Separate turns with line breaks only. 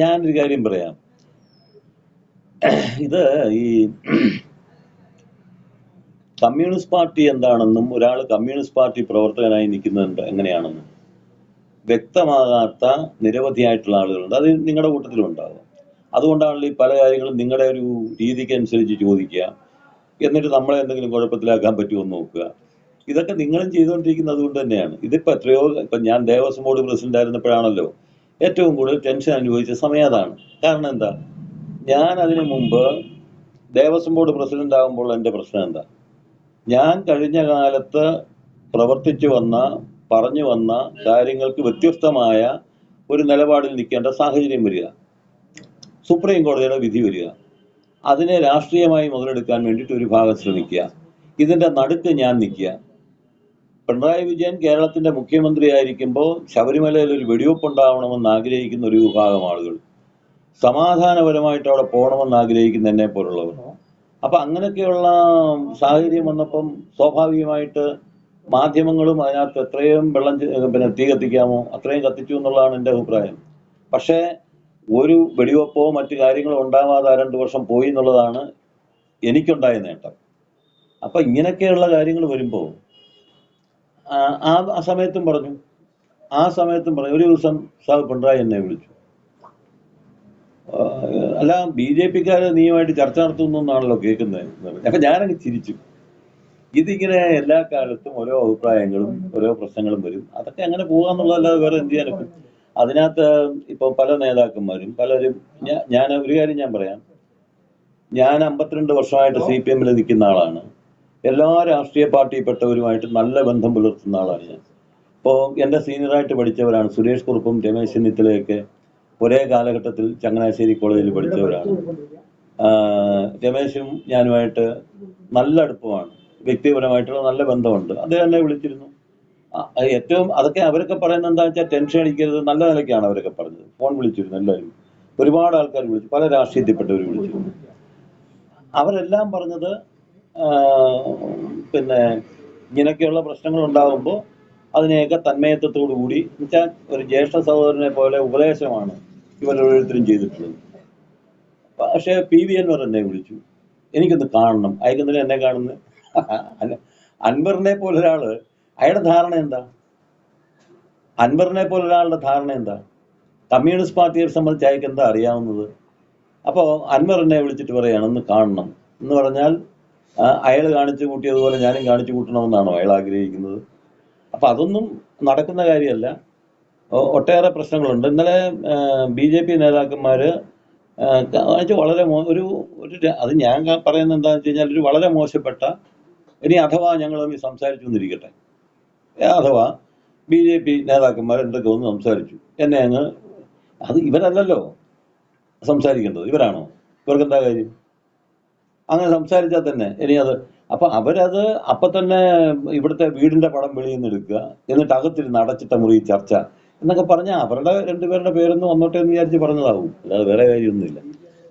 ഞാനൊരു കാര്യം പറയാം. ഇത് ഈ കമ്മ്യൂണിസ്റ്റ് പാർട്ടി എന്താണെന്നും ഒരാൾ കമ്മ്യൂണിസ്റ്റ് പാർട്ടി പ്രവർത്തകനായി നിൽക്കുന്നത് എങ്ങനെയാണെന്നും വ്യക്തമാകാത്ത നിരവധിയായിട്ടുള്ള ആളുകളുണ്ട്. അത് നിങ്ങളുടെ കൂട്ടത്തിലും ഉണ്ടാകും അതുകൊണ്ടാണല്ലോ ഈ പല കാര്യങ്ങളും നിങ്ങളുടെ ഒരു രീതിക്ക് അനുസരിച്ച് ചോദിക്കുക. എന്നിട്ട് നമ്മളെ എന്തെങ്കിലും കുഴപ്പത്തിലാക്കാൻ പറ്റുമോ എന്ന് നോക്കുക. ഇതൊക്കെ നിങ്ങളും ചെയ്തുകൊണ്ടിരിക്കുന്നത് അതുകൊണ്ട് തന്നെയാണ്. ഇതിപ്പോ എത്രയോ ഇപ്പം ഞാൻ ദേവസ്വം ബോർഡ് പ്രസിഡന്റ് ആയിരുന്നപ്പോഴാണല്ലോ ഏറ്റവും കൂടുതൽ ടെൻഷൻ അനുഭവിച്ച സമയം അതാണ്. കാരണം എന്താ? ഞാൻ അതിനു മുമ്പ് ദേവസ്വം ബോർഡ് പ്രസിഡന്റ് ആകുമ്പോൾ എന്റെ പ്രശ്നം എന്താ? ഞാൻ കഴിഞ്ഞ കാലത്ത് പ്രവർത്തിച്ചു വന്ന പറഞ്ഞു വന്ന കാര്യങ്ങൾക്ക് വ്യത്യസ്തമായ ഒരു നിലപാടിൽ നിൽക്കേണ്ട സാഹചര്യം വരിക. സുപ്രീം കോടതിയുടെ വിധി വരിക. അതിനെ രാഷ്ട്രീയമായി മുതലെടുക്കാൻ വേണ്ടിയിട്ട് ഒരു ഭാഗം ശ്രമിക്കുക. ഇതിന്റെ നടുക്ക് ഞാൻ നിൽക്കുക. പിണറായി വിജയൻ കേരളത്തിന്റെ മുഖ്യമന്ത്രി ആയിരിക്കുമ്പോൾ ശബരിമലയിൽ ഒരു വെടിവെപ്പ് ഉണ്ടാവണമെന്ന് ആഗ്രഹിക്കുന്ന ഒരു വിഭാഗം ആളുകൾ. സമാധാനപരമായിട്ട് അവിടെ പോകണമെന്ന് ആഗ്രഹിക്കുന്ന എന്നെ പോലുള്ളവർ. അപ്പൊ അങ്ങനെയൊക്കെയുള്ള സാഹചര്യം വന്നപ്പം സ്വാഭാവികമായിട്ട് മാധ്യമങ്ങളും അതിനകത്ത് എത്രയും വെള്ളം പിന്നെ തീ കത്തിക്കാമോ അത്രയും കത്തിച്ചു എന്നുള്ളതാണ് എന്റെ അഭിപ്രായം. പക്ഷേ ഒരു വെടിവെപ്പോ മറ്റു കാര്യങ്ങളോ ഉണ്ടാവാതെ രണ്ട് വർഷം പോയി എന്നുള്ളതാണ് എനിക്കുണ്ടായ നേട്ടം. അപ്പൊ ഇങ്ങനെയൊക്കെയുള്ള കാര്യങ്ങൾ വരുമ്പോൾ ആ ആ- സമയത്തും പറഞ്ഞു. ആ സമയത്തും പറഞ്ഞു. ഒരു ദിവസം സാർ പിണറായി എന്നെ വിളിച്ചു. അല്ല ബി ജെ പിക്കാർ നീയുമായിട്ട് ചർച്ച നടത്തുന്നു എന്നാണല്ലോ കേൾക്കുന്നത് അപ്പൊ ഞാനങ്ങ് ചിരിച്ചു. ഇതിങ്ങനെ എല്ലാ കാലത്തും ഓരോ അഭിപ്രായങ്ങളും ഓരോ പ്രശ്നങ്ങളും വരും. അതൊക്കെ അങ്ങനെ പോകാന്നുള്ളതല്ലാതെ വേറെ എന്ത് ചെയ്യാനൊക്കെ അതിനകത്ത് ഇപ്പൊ പല നേതാക്കന്മാരും പലരും ഞാൻ ഒരു കാര്യം ഞാൻ പറയാം. ഞാൻ അമ്പത്തിരണ്ട് വർഷമായിട്ട് സി പി എമ്മിൽ നിൽക്കുന്ന ആളാണ്. എല്ലാ രാഷ്ട്രീയ പാർട്ടിയിൽപ്പെട്ടവരുമായിട്ട് നല്ല ബന്ധം പുലർത്തുന്ന ആളാണ് ഞാൻ. ഇപ്പോൾ എന്റെ സീനിയറായിട്ട് പഠിച്ചവരാണ് സുരേഷ് കുറുപ്പും രമേശ് ചെന്നിത്തലയൊക്കെ ഒരേ കാലഘട്ടത്തിൽ ചങ്ങനാശ്ശേരി കോളേജിൽ പഠിച്ചവരാണ്. രമേശും ഞാനുമായിട്ട് നല്ല അടുപ്പമാണ്. വ്യക്തിപരമായിട്ടുള്ള നല്ല ബന്ധമുണ്ട്. അദ്ദേഹം എന്നെ വിളിച്ചിരുന്നു. ഏറ്റവും അതൊക്കെ അവരൊക്കെ പറയുന്നത് എന്താ വെച്ചാൽ ടെൻഷൻ അടിക്കരുത് നല്ല നിലയ്ക്കാണ് അവരൊക്കെ പറഞ്ഞത്. ഫോൺ വിളിച്ചിരുന്നു എല്ലാവരും. ഒരുപാട് ആൾക്കാർ വിളിച്ചു. പല രാഷ്ട്രീയത്തിൽപ്പെട്ടവർ വിളിച്ചിരുന്നു അവരെല്ലാം പറഞ്ഞത് പിന്നെ ഇങ്ങനെയൊക്കെയുള്ള പ്രശ്നങ്ങൾ ഉണ്ടാകുമ്പോൾ അതിനെയൊക്കെ തന്മയത്വത്തോടു കൂടി എന്നുവെച്ചാൽ ഒരു ജ്യേഷ്ഠ സഹോദരനെ പോലെ ഉപദേശമാണ് ഇവർ ഓരോരുത്തരും ചെയ്തിട്ടുള്ളത്. പക്ഷേ പി വി അൻവർ എന്നെ വിളിച്ചു. എനിക്കൊന്ന് കാണണം. അയക്കുന്നില്ല എന്നെ കാണുന്നു അൻവറിനെ പോലെ ഒരാൾ അയാളുടെ ധാരണ എന്താ? അൻവറിനെ പോലെ ഒരാളുടെ ധാരണ എന്താ? കമ്മ്യൂണിസ്റ്റ് പാർട്ടിയെ സംബന്ധിച്ച് അയാൾക്ക് എന്താ അറിയാവുന്നത്? അപ്പോൾ അൻവർ എന്നെ വിളിച്ചിട്ട് പറയാണ് ഒന്ന് കാണണം. എന്ന് പറഞ്ഞാൽ അയാൾ കാണിച്ചു കൂട്ടിയതുപോലെ ഞാനും കാണിച്ചു കൂട്ടണമെന്നാണോ അയാൾ ആഗ്രഹിക്കുന്നത്? അപ്പം അതൊന്നും നടക്കുന്ന കാര്യമല്ല. ഒട്ടേറെ പ്രശ്നങ്ങളുണ്ട്. ഇന്നലെ ബി ജെ പി എന്നുവെച്ചാൽ വളരെ ഒരു ഒരു അത് ഞാൻ പറയുന്നത് എന്താണെന്ന് വെച്ച് കഴിഞ്ഞാൽ ഒരു വളരെ മോശപ്പെട്ട ഇനി അഥവാ ഞങ്ങൾ തമ്മിൽ സംസാരിച്ചു എന്നിരിക്കട്ടെ. അഥവാ ബി ജെ പി നേതാക്കന്മാർ എന്തൊക്കെ ഒന്ന് സംസാരിച്ചു. എന്നെ അങ്ങ് അത് ഇവരല്ലല്ലോ സംസാരിക്കേണ്ടത്. ഇവരാണോ? ഇവർക്ക് എന്താ കാര്യം? അങ്ങനെ സംസാരിച്ചാൽ തന്നെ. ഇനി അത് അപ്പൊ അവരത് അപ്പൊ തന്നെ ഇവിടുത്തെ വീടിന്റെ പടം വെളിയിൽ നിന്ന് എടുക്കുക. എന്നിട്ട് അകത്തിരുന്ന് അടച്ചിട്ട മുറി ചർച്ച എന്നൊക്കെ പറഞ്ഞാൽ അവരുടെ രണ്ടുപേരുടെ പേരൊന്നും വന്നോട്ടെ എന്ന് വിചാരിച്ച് പറഞ്ഞതാവും. അല്ലാതെ വേറെ കാര്യമൊന്നുമില്ല.